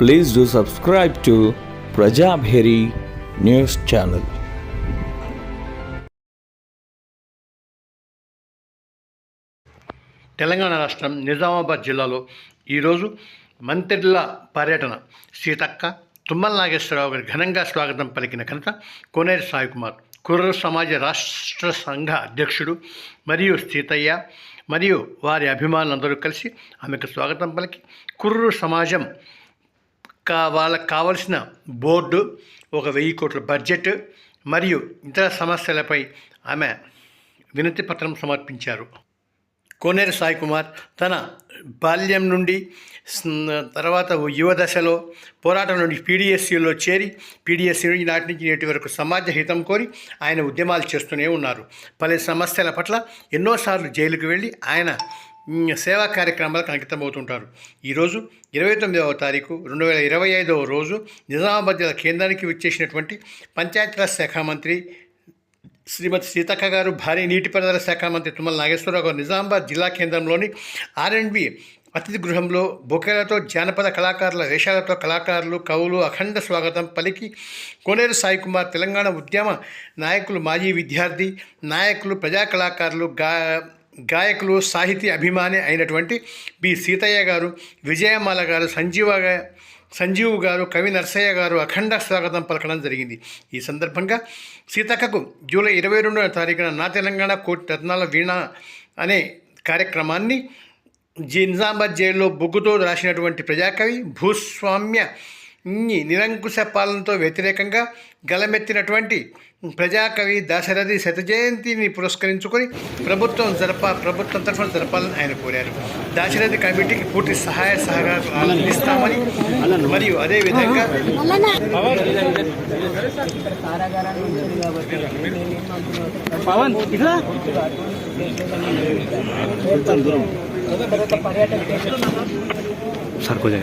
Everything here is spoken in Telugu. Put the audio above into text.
Please do subscribe to Prajabheri news channel. Telangana రాష్ట్రం నిజామాబాద్ జిల్లాలో ఈరోజు మంత్రిల పర్యటన. సీతక్క తుమ్మల నాగేశ్వరరావు గారి ఘనంగా స్వాగతం పలికిన ఘనత కోనేరు సాయి కుమార్. కుర్ర సమాజ రాష్ట్ర సంఘ అధ్యక్షుడు మరియు సీతయ్య మరియు వారి అభిమానులందరూ కలిసి ఆమెకు స్వాగతం పలికి కుర్రు సమాజం కా వాళ్ళకు కావలసిన బోర్డు ఒక వెయ్యి కోట్ల బడ్జెట్ మరియు ఇతర సమస్యలపై ఆమె వినతి పత్రం సమర్పించారు. కోనేరు సాయి కుమార్ తన బాల్యం నుండి తర్వాత యువ దశలో పోరాటం నుండి పీడిఎస్సీలో చేరి పీడిఎస్సీ నాటి నుంచి నేటి వరకు సమాజ హితం కోరి ఆయన ఉద్యమాలు చేస్తూనే ఉన్నారు. పలు సమస్యల పట్ల ఎన్నోసార్లు జైలుకు వెళ్ళి ఆయన సేవా కార్యక్రమాలకు అంకితమవుతుంటారు ఈరోజు ఇరవై తొమ్మిదవ తారీఖు రెండు వేల ఇరవై ఐదవ రోజు నిజామాబాద్ జిల్లా కేంద్రానికి వచ్చేసినటువంటి పంచాయతీరాజ్ శాఖ మంత్రి శ్రీమతి సీతక్క గారు భారీ నీటిపారుదల శాఖ మంత్రి తుమ్మల నాగేశ్వరరావు గారు నిజామాబాద్ జిల్లా కేంద్రంలోని ఆర్ఎండ్బి అతిథి గృహంలో బొకేలతో జానపద కళాకారుల వేషాలతో కళాకారులు కవులు అఖండ స్వాగతం పలికి కోనేరు సాయి కుమార్ తెలంగాణ ఉద్యమ నాయకులు మాజీ విద్యార్థి నాయకులు ప్రజా కళాకారులు గా గాయకులు సాహితీ అభిమాని అయినటువంటి బి. సీతయ్య గారు విజయమాల గారు సంజీవ సంజీవ్ గారు కవి నర్సయ్య గారు అఖండ స్వాగతం పలకడం జరిగింది. ఈ సందర్భంగా సీతక్కకు జూలై ఇరవై రెండవ తారీఖున నా తెలంగాణ కోటి రత్నాల వీణ అనే కార్యక్రమాన్ని జి నిజామాబాద్ జైల్లో బొగ్గుతో రాసినటువంటి ప్రజాకవి భూస్వామ్య నిరంకుశ పాలనతో వ్యతిరేకంగా గలమెత్తినటువంటి ప్రజాకవి దాశరథి శత జయంతిని పురస్కరించుకొని ప్రభుత్వం జరప ప్రభుత్వం తరఫున జరపాలని ఆయన కోరారు. దాశరథి కమిటీకి పూర్తి సహాయ సహకారాలు అందిస్తామని మరియు అదేవిధంగా పవన్ ఇట్లా? సార్ కొంచెం.